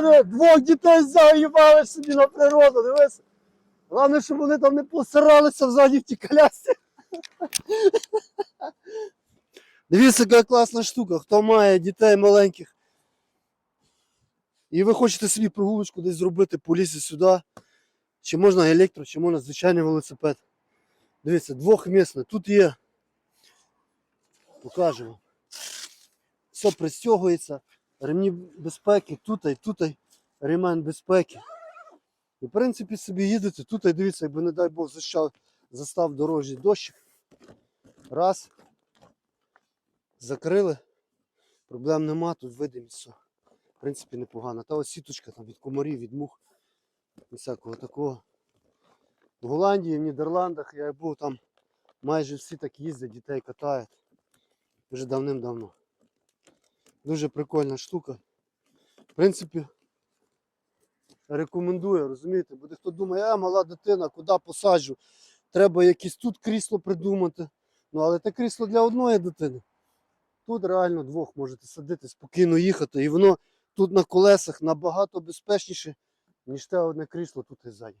Реально, двох дітей заїбали собі на природу, дивись. Головне, щоб вони там не посиралися взаді в ті колясці. Дивіться, яка класна штука. Хто має дітей маленьких. І ви хочете собі прогулочку десь зробити по сюди. Чи можна електро, чи можна звичайний велосипед. Дивіться, двохмісне. Тут є. Покажемо. Все пристягується. Ремні безпеки, тут і тут ремень безпеки. І в принципі собі їдете, тут і дивіться, якби не дай Бог застав, застав дорожній дощик. Раз. Закрили. Проблем нема, тут видимість. В принципі, непогано. Та ось сіточка там від комарів, від мух. Всякого такого. В Голландії, в Нідерландах я був там майже всі так їздять, дітей катають. Вже давним-давно. Дуже прикольна штука. В принципі, рекомендую, розумієте? Буде хто думає, а мала дитина, куди посаджу? Треба якесь тут крісло придумати. Ну, але це крісло для одної дитини. Тут реально двох можете садити, спокійно їхати. І воно тут на колесах набагато безпечніше, ніж те одне крісло тут і ззаді.